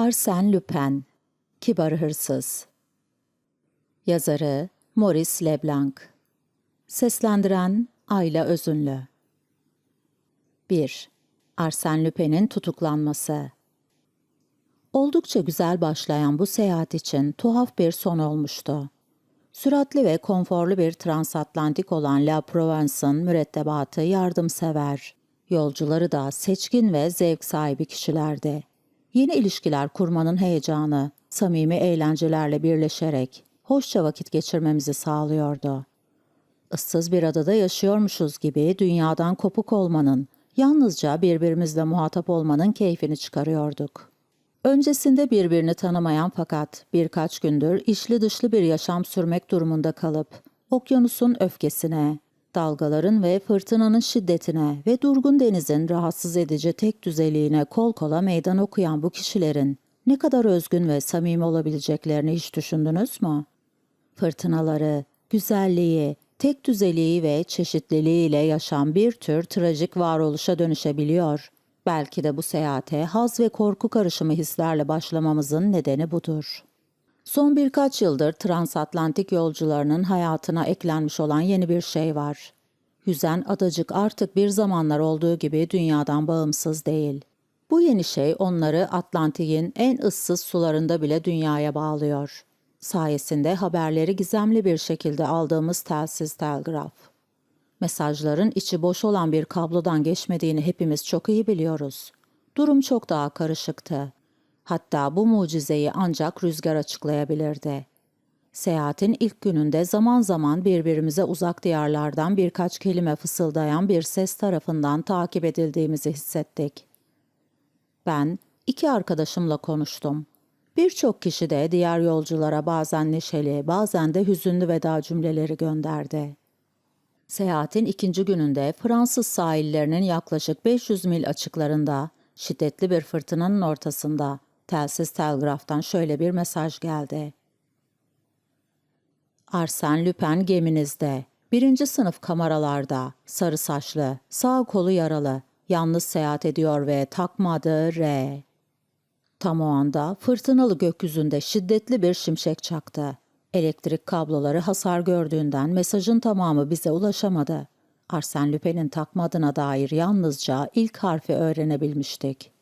Arsène Lupin Kibar Hırsız Yazarı Maurice Leblanc Seslendiren Ayla Özünlü 1. Arsène Lupin'in tutuklanması Oldukça güzel başlayan bu seyahat için tuhaf bir son olmuştu. Süratli ve konforlu bir transatlantik olan La Provence'ın mürettebatı yardımsever. Yolcuları da seçkin ve zevk sahibi kişilerdi. Yeni ilişkiler kurmanın heyecanı, samimi eğlencelerle birleşerek hoşça vakit geçirmemizi sağlıyordu. Issız bir adada yaşıyormuşuz gibi dünyadan kopuk olmanın, yalnızca birbirimizle muhatap olmanın keyfini çıkarıyorduk. Öncesinde birbirini tanımayan fakat birkaç gündür içli dışlı bir yaşam sürmek durumunda kalıp, okyanusun öfkesine, dalgaların ve fırtınanın şiddetine ve durgun denizin rahatsız edici tek düzeliğine kol kola meydan okuyan bu kişilerin ne kadar özgün ve samimi olabileceklerini hiç düşündünüz mü? Fırtınaları, güzelliği, tek düzeliği ve çeşitliliğiyle yaşam bir tür trajik varoluşa dönüşebiliyor. Belki de bu seyahate haz ve korku karışımı hislerle başlamamızın nedeni budur. Son birkaç yıldır transatlantik yolcularının hayatına eklenmiş olan yeni bir şey var. Yüzen adacık artık bir zamanlar olduğu gibi dünyadan bağımsız değil. Bu yeni şey onları Atlantik'in en ıssız sularında bile dünyaya bağlıyor. Sayesinde haberleri gizemli bir şekilde aldığımız telsiz telgraf. Mesajların içi boş olan bir kablodan geçmediğini hepimiz çok iyi biliyoruz. Durum çok daha karışıktı. Hatta bu mucizeyi ancak rüzgar açıklayabilirdi. Seyahatin ilk gününde zaman zaman birbirimize uzak diyarlardan birkaç kelime fısıldayan bir ses tarafından takip edildiğimizi hissettik. Ben iki arkadaşımla konuştum. Birçok kişi de diğer yolculara bazen neşeli, bazen de hüzünlü veda cümleleri gönderdi. Seyahatin ikinci gününde Fransız sahillerinin yaklaşık 500 mil açıklarında, şiddetli bir fırtınanın ortasında telsiz telgraftan şöyle bir mesaj geldi. Arsen Lüpen geminizde, birinci sınıf kameralarda, sarı saçlı, sağ kolu yaralı, yalnız seyahat ediyor ve takma R. Tam o anda fırtınalı gökyüzünde şiddetli bir şimşek çaktı. Elektrik kabloları hasar gördüğünden mesajın tamamı bize ulaşamadı. Arsen Lüpen'in takma adına dair yalnızca ilk harfi öğrenebilmiştik.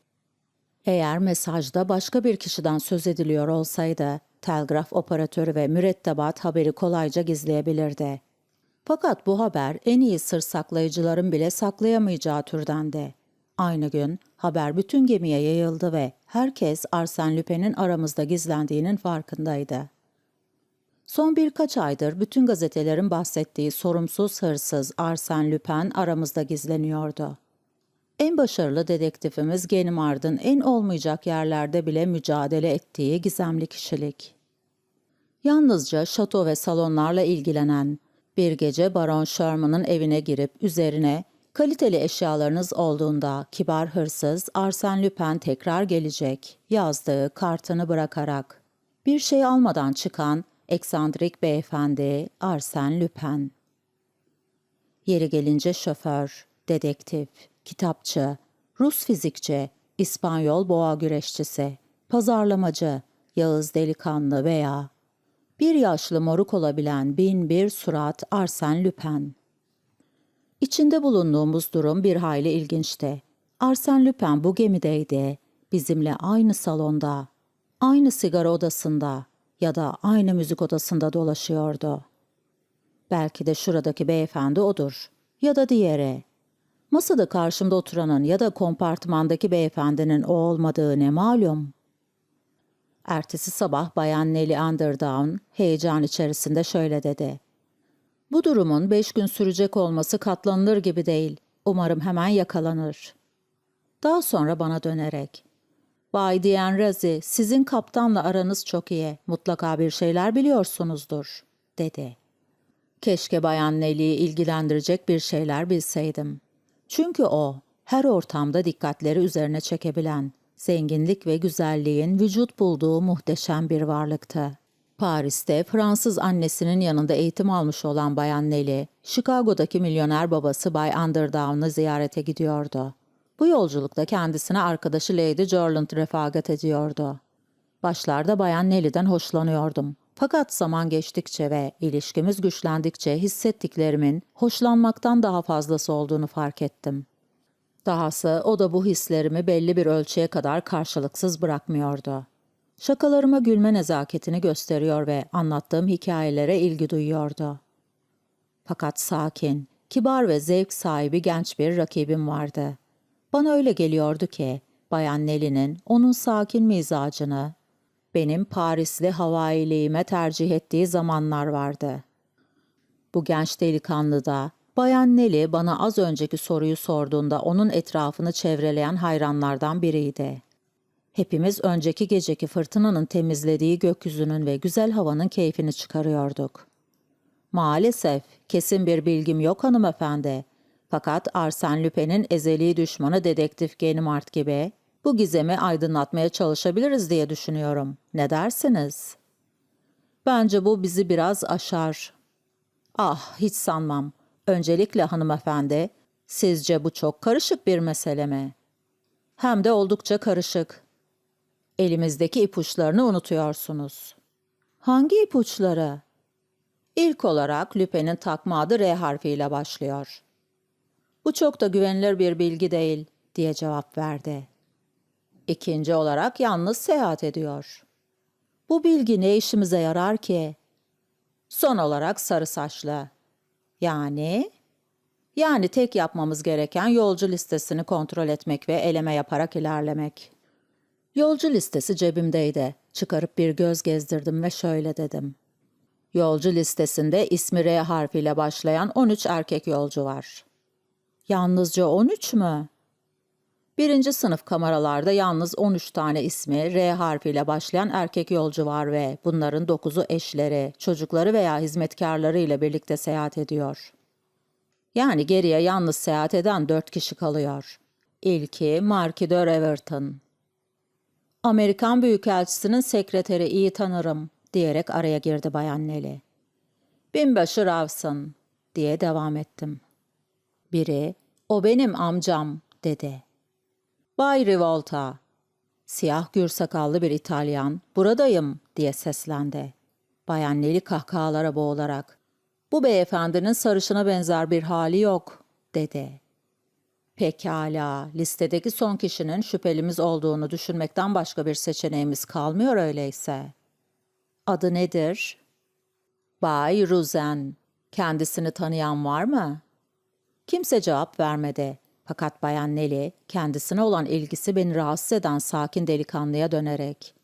Eğer mesajda başka bir kişiden söz ediliyor olsaydı, telgraf operatörü ve mürettebat haberi kolayca gizleyebilirdi. Fakat bu haber en iyi sır saklayıcıların bile saklayamayacağı türdendi. Aynı gün haber bütün gemiye yayıldı ve herkes Arsen Lüpen'in aramızda gizlendiğinin farkındaydı. Son birkaç aydır bütün gazetelerin bahsettiği sorumsuz hırsız Arsen Lüpen aramızda gizleniyordu. En başarılı dedektifimiz Ganimard'ın en olmayacak yerlerde bile mücadele ettiği gizemli kişilik. Yalnızca şato ve salonlarla ilgilenen, bir gece Baron Sherman'ın evine girip üzerine kaliteli eşyalarınız olduğunda kibar hırsız Arsen Lupin tekrar gelecek yazdığı kartını bırakarak bir şey almadan çıkan eksandrik beyefendi Arsen Lupin. Yeri gelince şoför, dedektif, kitapçı, Rus fizikçi, İspanyol boğa güreşçisi, pazarlamacı, Yağız delikanlı veya bir yaşlı moruk olabilen bin bir surat Arsen Lupin. İçinde bulunduğumuz durum bir hayli ilginçti. Arsen Lupin bu gemideydi. Bizimle aynı salonda, aynı sigara odasında ya da aynı müzik odasında dolaşıyordu. Belki de şuradaki beyefendi odur ya da diğeri. Masada karşımda oturanın ya da kompartmandaki beyefendinin o olmadığı ne malum. Ertesi sabah Bayan Nelly Underdown heyecan içerisinde şöyle dedi. Bu durumun beş gün sürecek olması katlanılır gibi değil. Umarım hemen yakalanır. Daha sonra bana dönerek. Bay Diyen Razi, sizin kaptanla aranız çok iyi. Mutlaka bir şeyler biliyorsunuzdur, dedi. Keşke Bayan Nelly'yi ilgilendirecek bir şeyler bilseydim. Çünkü o, her ortamda dikkatleri üzerine çekebilen, zenginlik ve güzelliğin vücut bulduğu muhteşem bir varlıktı. Paris'te Fransız annesinin yanında eğitim almış olan Bayan Nelly, Chicago'daki milyoner babası Bay Underdown'ı ziyarete gidiyordu. Bu yolculukta kendisine arkadaşı Lady Jorland refakat ediyordu. Başlarda Bayan Nelly'den hoşlanıyordum. Fakat zaman geçtikçe ve ilişkimiz güçlendikçe hissettiklerimin hoşlanmaktan daha fazlası olduğunu fark ettim. Dahası o da bu hislerimi belli bir ölçüye kadar karşılıksız bırakmıyordu. Şakalarıma gülme nezaketini gösteriyor ve anlattığım hikayelere ilgi duyuyordu. Fakat sakin, kibar ve zevk sahibi genç bir rakibim vardı. Bana öyle geliyordu ki Bayan Nelly'nin onun sakin mizacını benim Parisli havailiğime tercih ettiği zamanlar vardı. Bu genç delikanlı da Bayan Nelly bana az önceki soruyu sorduğunda onun etrafını çevreleyen hayranlardan biriydi. Hepimiz önceki geceki fırtınanın temizlediği gökyüzünün ve güzel havanın keyfini çıkarıyorduk. Maalesef kesin bir bilgim yok hanımefendi. Fakat Arsène Lupin'in ezeli düşmanı dedektif Ganimard gibi bu gizemi aydınlatmaya çalışabiliriz diye düşünüyorum. Ne dersiniz? Bence bu bizi biraz aşar. Ah, hiç sanmam. Öncelikle hanımefendi, sizce bu çok karışık bir mesele mi? Hem de oldukça karışık. Elimizdeki ipuçlarını unutuyorsunuz. Hangi ipuçları? İlk olarak Lüpe'nin takma adı R harfiyle başlıyor. Bu çok da güvenilir bir bilgi değil, diye cevap verdi. İkinci olarak yalnız seyahat ediyor. Bu bilgi ne işimize yarar ki? Son olarak sarı saçlı. Yani? Yani tek yapmamız gereken yolcu listesini kontrol etmek ve eleme yaparak ilerlemek. Yolcu listesi cebimdeydi. Çıkarıp bir göz gezdirdim ve şöyle dedim. Yolcu listesinde ismi R harfiyle başlayan 13 erkek yolcu var. Yalnızca 13 mü? Birinci sınıf kameralarda yalnız 13 tane ismi R harfiyle başlayan erkek yolcu var ve bunların 9'u eşleri, çocukları veya hizmetkarları ile birlikte seyahat ediyor. Yani geriye yalnız seyahat eden 4 kişi kalıyor. İlki Marquis de Reverton. Amerikan Büyükelçisi'nin sekreteri iyi tanırım diyerek araya girdi Bayan Nelly. Binbaşı Rawson diye devam ettim. Biri, o benim amcam dedi. Bay Rivolta. Siyah gür sakallı bir İtalyan, buradayım diye seslendi. Bayan Nelly kahkahalara boğularak, bu beyefendinin sarışına benzer bir hali yok, dedi. Pekala, listedeki son kişinin şüphelimiz olduğunu düşünmekten başka bir seçeneğimiz kalmıyor öyleyse. Adı nedir? Bay Ruzen. Kendisini tanıyan var mı? Kimse cevap vermedi. Fakat Bayan Nelly kendisine olan ilgisi beni rahatsız eden sakin delikanlıya dönerek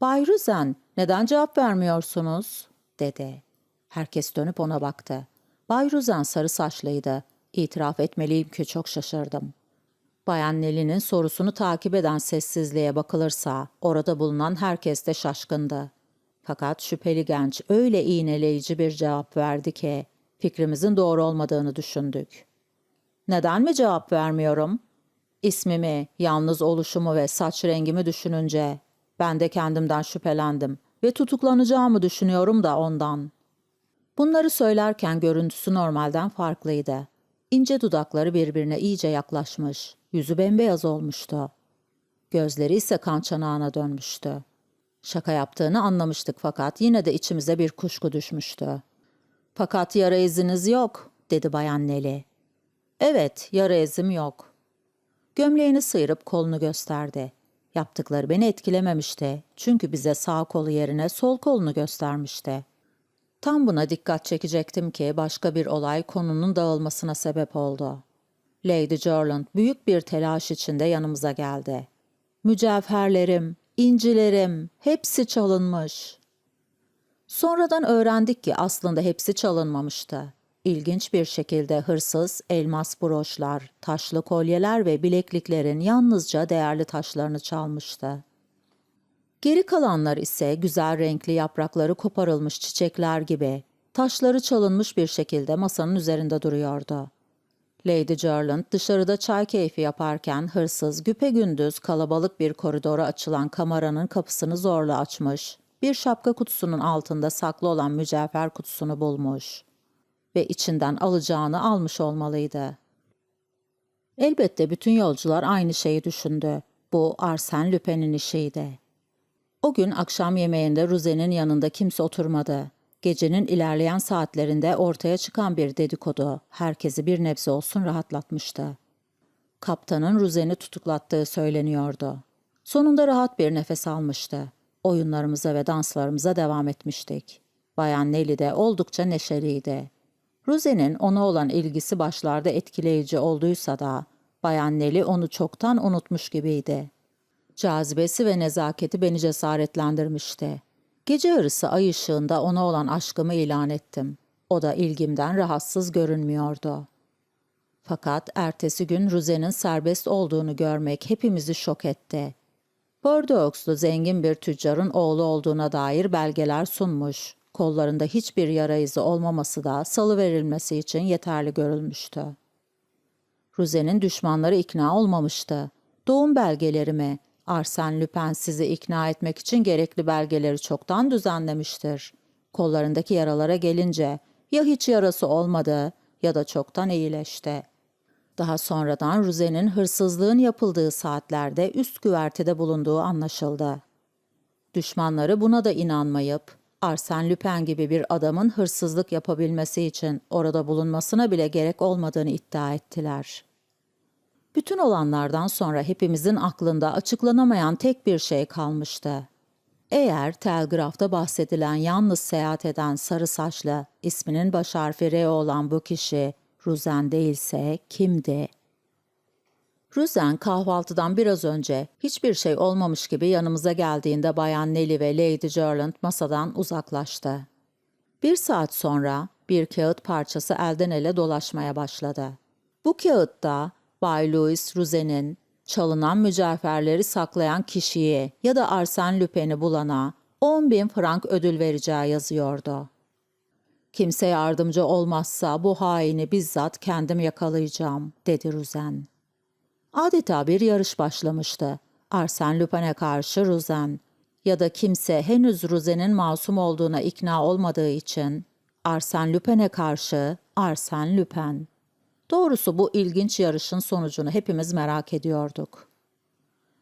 ''Bay Ruzen, neden cevap vermiyorsunuz?'' dedi. Herkes dönüp ona baktı. Bay Ruzen sarı saçlıydı. İtiraf etmeliyim ki çok şaşırdım. Bayan Nelly'nin sorusunu takip eden sessizliğe bakılırsa orada bulunan herkes de şaşkındı. Fakat şüpheli genç öyle iğneleyici bir cevap verdi ki fikrimizin doğru olmadığını düşündük. Neden mi cevap vermiyorum? İsmimi, yalnız oluşumu ve saç rengimi düşününce ben de kendimden şüphelendim ve tutuklanacağımı düşünüyorum da ondan. Bunları söylerken görüntüsü normalden farklıydı. İnce dudakları birbirine iyice yaklaşmış, yüzü bembeyaz olmuştu. Gözleri ise kan çanağına dönmüştü. Şaka yaptığını anlamıştık fakat yine de içimize bir kuşku düşmüştü. Fakat yara iziniz yok, dedi Bayan Nelly. Evet, yara izim yok. Gömleğini sıyırıp kolunu gösterdi. Yaptıkları beni etkilememişti. Çünkü bize sağ kolu yerine sol kolunu göstermişti. Tam buna dikkat çekecektim ki başka bir olay konunun dağılmasına sebep oldu. Lady Jorland büyük bir telaş içinde yanımıza geldi. Mücevherlerim, incilerim, hepsi çalınmış. Sonradan öğrendik ki aslında hepsi çalınmamıştı. İlginç bir şekilde hırsız elmas broşlar, taşlı kolyeler ve bilekliklerin yalnızca değerli taşlarını çalmıştı. Geri kalanlar ise güzel renkli yaprakları koparılmış çiçekler gibi taşları çalınmış bir şekilde masanın üzerinde duruyordu. Lady Jerland dışarıda çay keyfi yaparken hırsız güpegündüz kalabalık bir koridora açılan kameranın kapısını zorla açmış, bir şapka kutusunun altında saklı olan mücevher kutusunu bulmuş ve içinden alacağını almış olmalıydı. Elbette bütün yolcular aynı şeyi düşündü. Bu Arsène Lupin'in işiydi. O gün akşam yemeğinde Ruze'nin yanında kimse oturmadı. Gecenin ilerleyen saatlerinde ortaya çıkan bir dedikodu herkesi bir nebze olsun rahatlatmıştı. Kaptanın Ruzen'i tutuklattığı söyleniyordu. Sonunda rahat bir nefes almıştı. Oyunlarımıza ve danslarımıza devam etmiştik. Bayan Nelly de oldukça neşeliydi. Ruzen'in ona olan ilgisi başlarda etkileyici olduysa da Bayan Nelly onu çoktan unutmuş gibiydi. Cazibesi ve nezaketi beni cesaretlendirmişti. Gece yarısı ay ışığında ona olan aşkımı ilan ettim. O da ilgimden rahatsız görünmüyordu. Fakat ertesi gün Ruze'nin serbest olduğunu görmek hepimizi şok etti. Bordeaux'lu zengin bir tüccarın oğlu olduğuna dair belgeler sunmuş. Kollarında hiçbir yara izi olmaması da salı verilmesi için yeterli görülmüştü. Ruze'nin düşmanları ikna olmamıştı. Doğum belgeleri mi? Arsène Lupin sizi ikna etmek için gerekli belgeleri çoktan düzenlemiştir. Kollarındaki yaralara gelince ya hiç yarası olmadı ya da çoktan iyileşti. Daha sonradan Ruze'nin hırsızlığın yapıldığı saatlerde üst güvertede bulunduğu anlaşıldı. Düşmanları buna da inanmayıp Arsène Lupin gibi bir adamın hırsızlık yapabilmesi için orada bulunmasına bile gerek olmadığını iddia ettiler. Bütün olanlardan sonra hepimizin aklında açıklanamayan tek bir şey kalmıştı. Eğer telgrafta bahsedilen yalnız seyahat eden sarı saçlı, isminin baş harfi R olan bu kişi Ruzen değilse kimdi? Ruzen kahvaltıdan biraz önce hiçbir şey olmamış gibi yanımıza geldiğinde Bayan Nelly ve Lady Gerland masadan uzaklaştı. Bir saat sonra bir kağıt parçası elden ele dolaşmaya başladı. Bu kağıtta Bay Louis Ruzen'in çalınan mücevherleri saklayan kişiye ya da Arsène Lupin'i bulana 10 bin frank ödül vereceği yazıyordu. Kimse yardımcı olmazsa bu haini bizzat kendim yakalayacağım, dedi Ruzen. Adeta bir yarış başlamıştı. Arsène Lupin'e karşı Ruzen ya da kimse henüz Ruzen'in masum olduğuna ikna olmadığı için Arsène Lupin'e karşı Arsène Lupin. Doğrusu bu ilginç yarışın sonucunu hepimiz merak ediyorduk.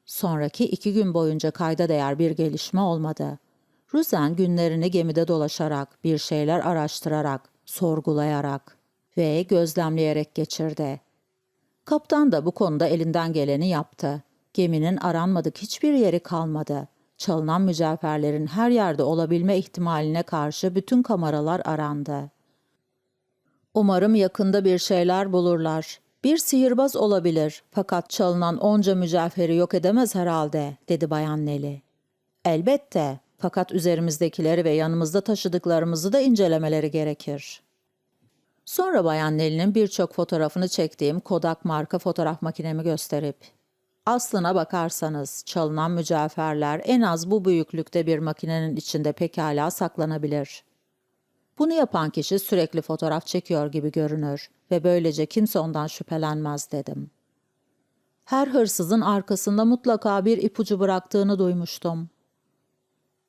Sonraki iki gün boyunca kayda değer bir gelişme olmadı. Ruzen günlerini gemide dolaşarak, bir şeyler araştırarak, sorgulayarak ve gözlemleyerek geçirdi. Kaptan da bu konuda elinden geleni yaptı. Geminin aranmadık hiçbir yeri kalmadı. Çalınan mücevherlerin her yerde olabilme ihtimaline karşı bütün kameralar arandı. Umarım yakında bir şeyler bulurlar. Bir sihirbaz olabilir fakat çalınan onca mücevheri yok edemez herhalde, dedi Bayan Nelly. Elbette fakat üzerimizdekileri ve yanımızda taşıdıklarımızı da incelemeleri gerekir. Sonra Bayan Nelly'nin birçok fotoğrafını çektiğim Kodak marka fotoğraf makinemi gösterip, aslına bakarsanız çalınan mücevherler en az bu büyüklükte bir makinenin içinde pekala saklanabilir.'' Bunu yapan kişi sürekli fotoğraf çekiyor gibi görünür ve böylece kimse ondan şüphelenmez dedim. Her hırsızın arkasında mutlaka bir ipucu bıraktığını duymuştum.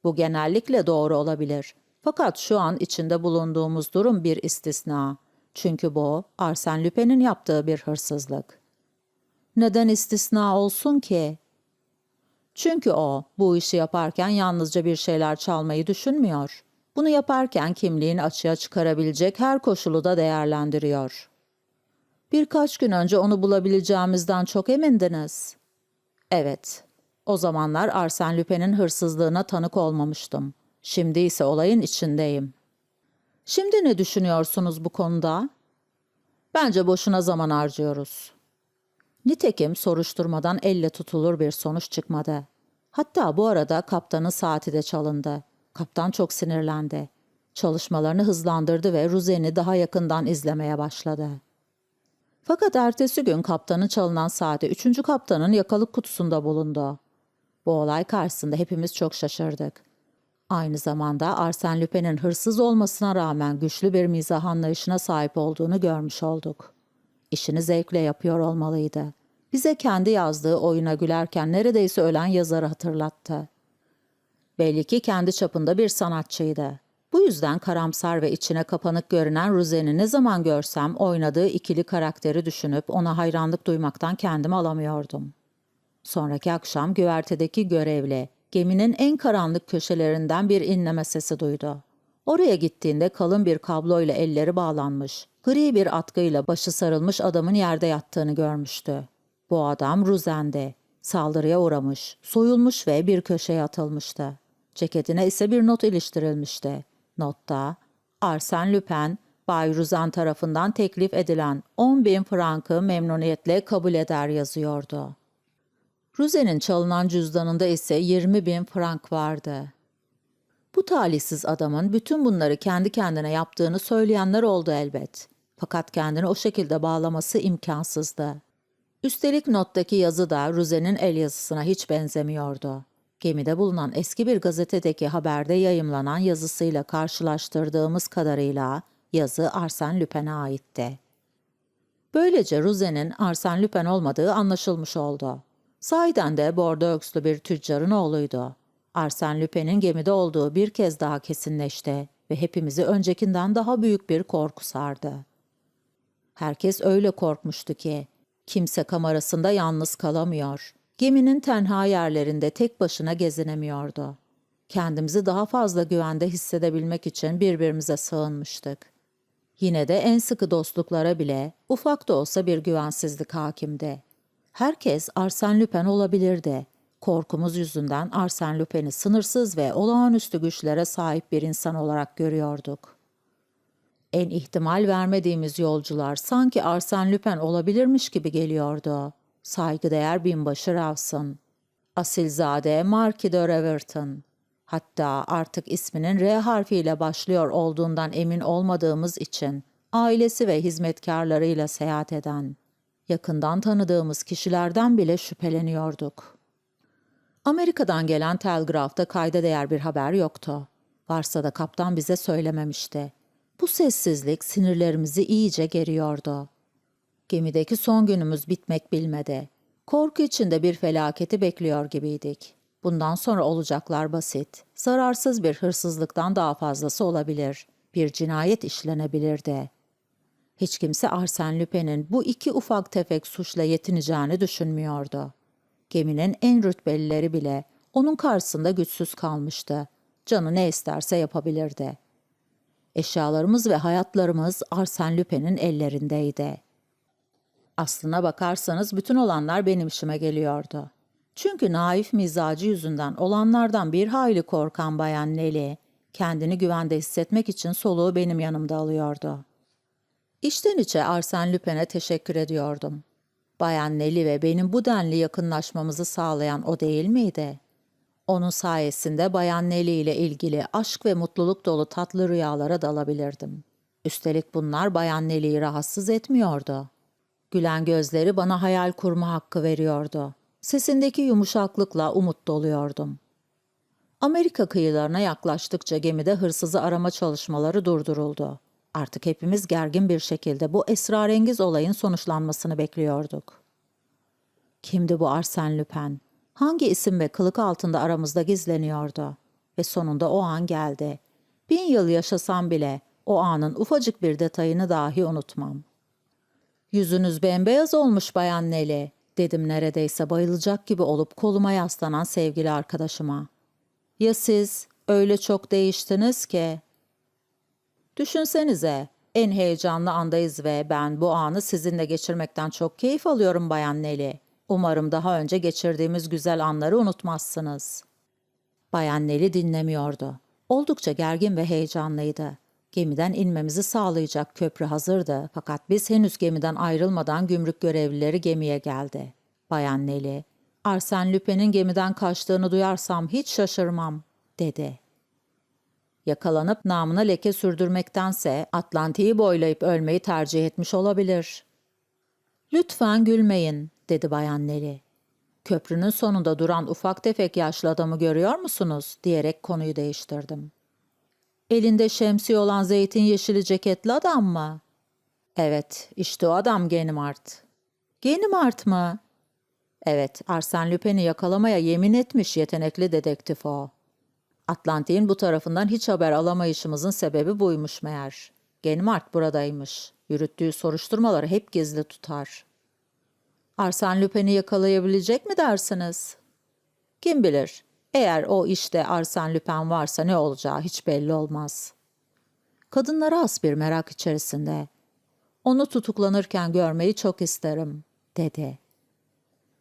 Bu genellikle doğru olabilir. Fakat şu an içinde bulunduğumuz durum bir istisna. Çünkü bu Arsène Lupin'in yaptığı bir hırsızlık. Neden istisna olsun ki? Çünkü o bu işi yaparken yalnızca bir şeyler çalmayı düşünmüyor. Bunu yaparken kimliğini açığa çıkarabilecek her koşulu da değerlendiriyor. Birkaç gün önce onu bulabileceğimizden çok emindiniz. Evet. O zamanlar Arsène Lupin'in hırsızlığına tanık olmamıştım. Şimdi ise olayın içindeyim. Şimdi ne düşünüyorsunuz bu konuda? Bence boşuna zaman harcıyoruz. Nitekim soruşturmadan elle tutulur bir sonuç çıkmadı. Hatta bu arada kaptanın saati de çalındı. Kaptan çok sinirlendi. Çalışmalarını hızlandırdı ve Ruzen'i daha yakından izlemeye başladı. Fakat ertesi gün kaptanın çalınan saati üçüncü kaptanın yakalık kutusunda bulundu. Bu olay karşısında hepimiz çok şaşırdık. Aynı zamanda Arsène Lupin'in hırsız olmasına rağmen güçlü bir mizah anlayışına sahip olduğunu görmüş olduk. İşini zevkle yapıyor olmalıydı. Bize kendi yazdığı oyuna gülerken neredeyse ölen yazarı hatırlattı. Belli ki kendi çapında bir sanatçıydı. Bu yüzden karamsar ve içine kapanık görünen Ruzen'i ne zaman görsem oynadığı ikili karakteri düşünüp ona hayranlık duymaktan kendimi alamıyordum. Sonraki akşam güvertedeki görevli, geminin en karanlık köşelerinden bir inleme sesi duydu. Oraya gittiğinde kalın bir kabloyla elleri bağlanmış, gri bir atkıyla başı sarılmış adamın yerde yattığını görmüştü. Bu adam Ruzen'di. Saldırıya uğramış, soyulmuş ve bir köşeye atılmıştı. Ceketine ise bir not iliştirilmişti. Notta, Arsène Lupin, Bay Ruzen tarafından teklif edilen 10 bin frankı memnuniyetle kabul eder yazıyordu. Ruzen'in çalınan cüzdanında ise 20 bin frank vardı. Bu talihsiz adamın bütün bunları kendi kendine yaptığını söyleyenler oldu elbet. Fakat kendini o şekilde bağlaması imkansızdı. Üstelik nottaki yazı da Ruzen'in el yazısına hiç benzemiyordu. Gemide bulunan eski bir gazetedeki haberde yayımlanan yazısıyla karşılaştırdığımız kadarıyla yazı Arsène Lupin'e aitti. Böylece Ruzen'in Arsène Lupin olmadığı anlaşılmış oldu. Sahiden de Bordeaux'lu bir tüccarın oğluydu. Arsène Lupin'in gemide olduğu bir kez daha kesinleşti ve hepimizi öncekinden daha büyük bir korku sardı. Herkes öyle korkmuştu ki kimse kamerasında yalnız kalamıyor. Geminin tenha yerlerinde tek başına gezinemiyordu. Kendimizi daha fazla güvende hissedebilmek için birbirimize sığınmıştık. Yine de en sıkı dostluklara bile ufak da olsa bir güvensizlik hakimdi. Herkes Arsène Lupin olabilirdi. Korkumuz yüzünden Arsène Lupin'i sınırsız ve olağanüstü güçlere sahip bir insan olarak görüyorduk. En ihtimal vermediğimiz yolcular sanki Arsène Lupin olabilirmiş gibi geliyordu. Saygıdeğer binbaşı Rawson, Asilzade Marquis de Reverton, hatta artık isminin R harfiyle başlıyor olduğundan emin olmadığımız için ailesi ve hizmetkarlarıyla seyahat eden, yakından tanıdığımız kişilerden bile şüpheleniyorduk. Amerika'dan gelen telgrafta kayda değer bir haber yoktu. Varsa da kaptan bize söylememişti. Bu sessizlik sinirlerimizi iyice geriyordu. Gemideki son günümüz bitmek bilmedi. Korku içinde bir felaketi bekliyor gibiydik. Bundan sonra olacaklar basit. Zararsız bir hırsızlıktan daha fazlası olabilir. Bir cinayet işlenebilirdi. Hiç kimse Arsène Lupin'in bu iki ufak tefek suçla yetineceğini düşünmüyordu. Geminin en rütbelileri bile onun karşısında güçsüz kalmıştı. Canı ne isterse yapabilirdi. Eşyalarımız ve hayatlarımız Arsène Lupin'in ellerindeydi. Aslına bakarsanız bütün olanlar benim işime geliyordu. Çünkü naif mizacı yüzünden olanlardan bir hayli korkan Bayan Nelly, kendini güvende hissetmek için soluğu benim yanımda alıyordu. İçten içe Arsène Lupin'e teşekkür ediyordum. Bayan Nelly ve benim bu denli yakınlaşmamızı sağlayan o değil miydi? Onun sayesinde Bayan Nelly ile ilgili aşk ve mutluluk dolu tatlı rüyalara dalabilirdim. Üstelik bunlar Bayan Nelly'yi rahatsız etmiyordu. Gülen gözleri bana hayal kurma hakkı veriyordu. Sesindeki yumuşaklıkla umut doluyordum. Amerika kıyılarına yaklaştıkça gemide hırsızı arama çalışmaları durduruldu. Artık hepimiz gergin bir şekilde bu esrarengiz olayın sonuçlanmasını bekliyorduk. Kimdi bu Arsène Lupin? Hangi isim ve kılık altında aramızda gizleniyordu? Ve sonunda o an geldi. Bin yıl yaşasam bile o anın ufacık bir detayını dahi unutmam. Yüzünüz bembeyaz olmuş Bayan Nelly, dedim neredeyse bayılacak gibi olup koluma yaslanan sevgili arkadaşıma. Ya siz öyle çok değiştiniz ki? Düşünsenize, en heyecanlı andayız ve ben bu anı sizinle geçirmekten çok keyif alıyorum Bayan Nelly. Umarım daha önce geçirdiğimiz güzel anları unutmazsınız. Bayan Nelly dinlemiyordu. Oldukça gergin ve heyecanlıydı. Gemiden inmemizi sağlayacak köprü hazırdı fakat biz henüz gemiden ayrılmadan gümrük görevlileri gemiye geldi. Bayan Nelly, Arsène Lupin'in gemiden kaçtığını duyarsam hiç şaşırmam, dedi. Yakalanıp namına leke sürdürmektense Atlantik'i boylayıp ölmeyi tercih etmiş olabilir. Lütfen gülmeyin, dedi Bayan Nelly. Köprünün sonunda duran ufak tefek yaşlı adamı görüyor musunuz? diyerek konuyu değiştirdim. Elinde şemsiye olan zeytin yeşili ceketli adam mı? Evet, işte o adam Genimart. Genimart mı? Evet, Arsène Lupin'i yakalamaya yemin etmiş yetenekli dedektif o. Atlantik'in bu tarafından hiç haber alamayışımızın sebebi buymuş meğer. Genimart buradaymış. Yürüttüğü soruşturmaları hep gizli tutar. Arsène Lupin'i yakalayabilecek mi dersiniz? Kim bilir? Eğer o işte Arsène Lupin varsa ne olacağı hiç belli olmaz. Kadınlara has bir merak içerisinde. Onu tutuklanırken görmeyi çok isterim, dedi.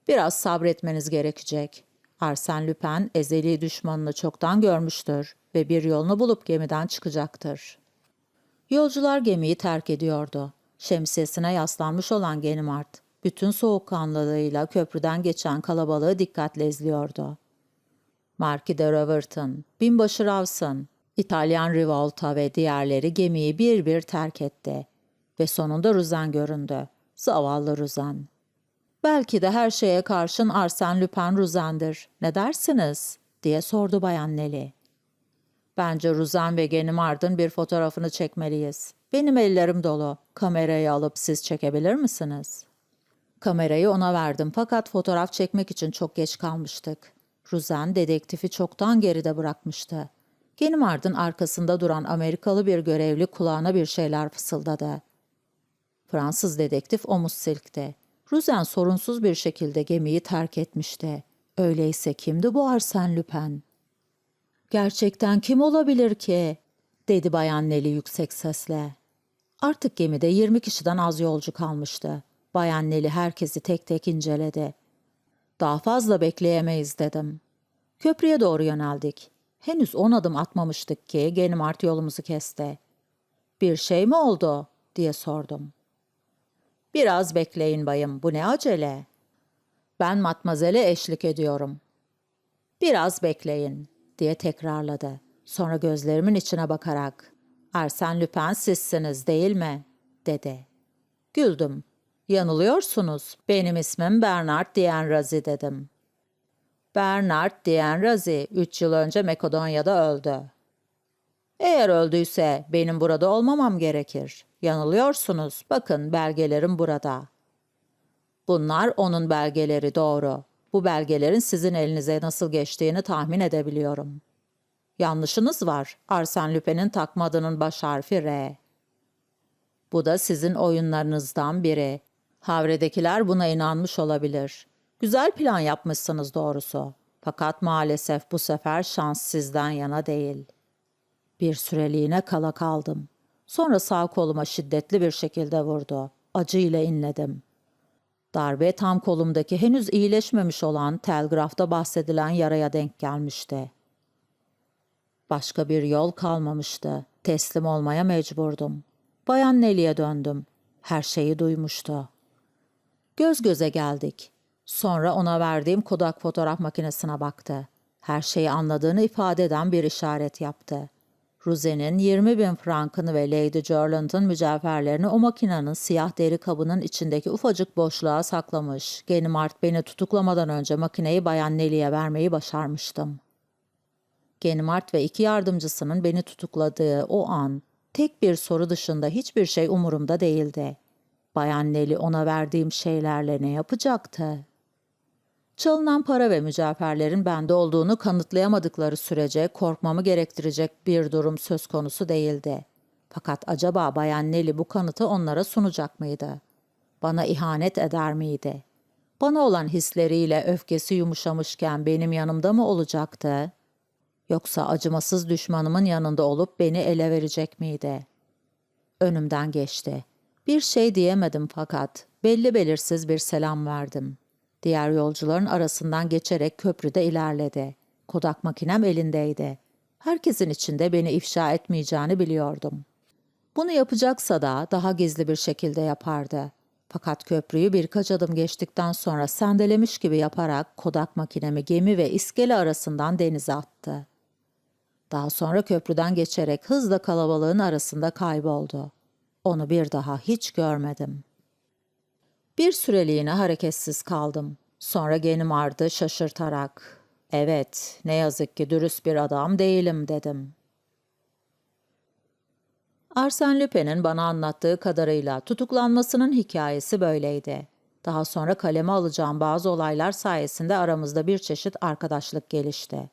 Biraz sabretmeniz gerekecek. Arsène Lupin ezeli düşmanını çoktan görmüştür ve bir yolunu bulup gemiden çıkacaktır. Yolcular gemiyi terk ediyordu. Şemsiyesine yaslanmış olan Ganimard, bütün soğukkanlılığıyla köprüden geçen kalabalığı dikkatle izliyordu. Marquis de Roverton, binbaşı Rawson, İtalyan Rivolta ve diğerleri gemiyi bir bir terk etti. Ve sonunda Ruzan göründü. Zavallı Ruzan. Belki de her şeye karşın Arsène Lupin Ruzan'dır. Ne dersiniz? diye sordu Bayan Nelly. Bence Ruzan ve Ganimard'ın bir fotoğrafını çekmeliyiz. Benim ellerim dolu. Kamerayı alıp siz çekebilir misiniz? Kamerayı ona verdim fakat fotoğraf çekmek için çok geç kalmıştık. Ruzan dedektifi çoktan geride bırakmıştı. Ganimard'ın arkasında duran Amerikalı bir görevli kulağına bir şeyler fısıldadı. Fransız dedektif omuz silkti. Ruzen sorunsuz bir şekilde gemiyi terk etmişti. Öyleyse kimdi bu Arsène Lupin? Gerçekten kim olabilir ki? dedi Bayan Nelly yüksek sesle. Artık gemide 20 kişiden az yolcu kalmıştı. Bayan Nelly herkesi tek tek inceledi. Daha fazla bekleyemeyiz dedim. Köprüye doğru yöneldik. Henüz on adım atmamıştık ki Ganimard yolumuzu kesti. Bir şey mi oldu diye sordum. Biraz bekleyin bayım, bu ne acele? Ben matmazele eşlik ediyorum. Biraz bekleyin diye tekrarladı. Sonra gözlerimin içine bakarak Arsène Lupin sizsiniz değil mi? dedi. Güldüm. Yanılıyorsunuz. Benim ismim Bernard Dienrazi dedim. Bernard Dienrazi üç yıl önce Makedonya'da öldü. Eğer öldüyse benim burada olmamam gerekir. Yanılıyorsunuz. Bakın belgelerim burada. Bunlar onun belgeleri doğru. Bu belgelerin sizin elinize nasıl geçtiğini tahmin edebiliyorum. Yanlışınız var. Arsène Lupin'in takma adının baş harfi R. Bu da sizin oyunlarınızdan biri. Havredekiler buna inanmış olabilir. Güzel plan yapmışsınız doğrusu. Fakat maalesef bu sefer şans sizden yana değil. Bir süreliğine kala kaldım. Sonra sağ koluma şiddetli bir şekilde vurdu. Acıyla inledim. Darbe tam kolumdaki henüz iyileşmemiş olan telgrafta bahsedilen yaraya denk gelmişti. Başka bir yol kalmamıştı. Teslim olmaya mecburdum. Bayan Nelly'e döndüm. Her şeyi duymuştu. Göz göze geldik. Sonra ona verdiğim Kodak fotoğraf makinesine baktı. Her şeyi anladığını ifade eden bir işaret yaptı. Ruze'nin 20 bin frankını ve Lady Jerland'ın mücevherlerini o makinenin siyah deri kabının içindeki ufacık boşluğa saklamış. Ganimard beni tutuklamadan önce makineyi Bayan Nelly'e vermeyi başarmıştım. Ganimard ve iki yardımcısının beni tutukladığı o an tek bir soru dışında hiçbir şey umurumda değildi. Bayan Nelly ona verdiğim şeylerle ne yapacaktı? Çalınan para ve mücevherlerin bende olduğunu kanıtlayamadıkları sürece korkmamı gerektirecek bir durum söz konusu değildi. Fakat acaba Bayan Nelly bu kanıtı onlara sunacak mıydı? Bana ihanet eder miydi? Bana olan hisleriyle öfkesi yumuşamışken benim yanımda mı olacaktı? Yoksa acımasız düşmanımın yanında olup beni ele verecek miydi? Önümden geçti. Bir şey diyemedim fakat belli belirsiz bir selam verdim. Diğer yolcuların arasından geçerek köprüde ilerledi. Kodak makinem elindeydi. Herkesin içinde beni ifşa etmeyeceğini biliyordum. Bunu yapacaksa da daha gizli bir şekilde yapardı. Fakat köprüyü birkaç adım geçtikten sonra sendelemiş gibi yaparak Kodak makinemi gemi ve iskele arasından denize attı. Daha sonra köprüden geçerek hızla kalabalığın arasında kayboldu. Onu bir daha hiç görmedim. Bir süreliğine hareketsiz kaldım. Sonra genim ardı şaşırtarak. Evet, ne yazık ki dürüst bir adam değilim dedim. Arsène Lupin'in bana anlattığı kadarıyla tutuklanmasının hikayesi böyleydi. Daha sonra kaleme alacağım bazı olaylar sayesinde aramızda bir çeşit arkadaşlık gelişti.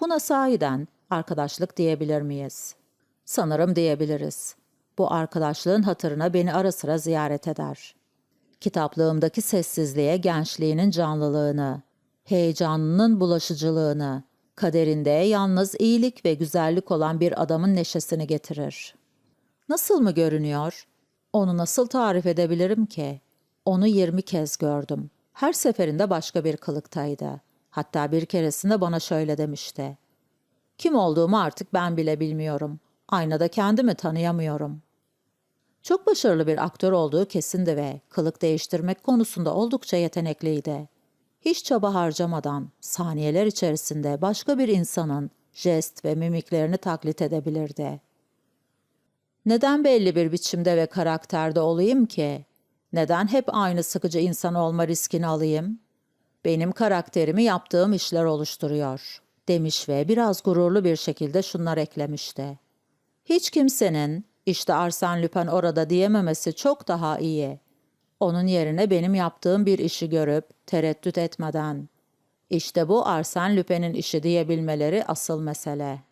Buna sahiden arkadaşlık diyebilir miyiz? Sanırım diyebiliriz. Bu arkadaşlığın hatırına beni ara sıra ziyaret eder. Kitaplığımdaki sessizliğe gençliğinin canlılığını, heyecanının bulaşıcılığını, Kaderinde yalnız iyilik ve güzellik olan bir adamın neşesini getirir. Nasıl mı görünüyor? Onu nasıl tarif edebilirim ki? Onu 20 kez gördüm. Her seferinde başka bir kılıktaydı. Hatta bir keresinde bana şöyle demişti. Kim olduğumu artık ben bile bilmiyorum. Aynada kendimi tanıyamıyorum. Çok başarılı bir aktör olduğu kesindi ve kılık değiştirmek konusunda oldukça yetenekliydi. Hiç çaba harcamadan saniyeler içerisinde başka bir insanın jest ve mimiklerini taklit edebilirdi. Neden belli bir biçimde ve karakterde olayım ki? Neden hep aynı sıkıcı insan olma riskini alayım? Benim karakterimi yaptığım işler oluşturuyor, demiş ve biraz gururlu bir şekilde şunlar eklemişti. Hiç kimsenin, işte Arsène Lupin orada diyememesi çok daha iyi. Onun yerine benim yaptığım bir işi görüp tereddüt etmeden. İşte bu Arsène Lupin'in işi diyebilmeleri asıl mesele.''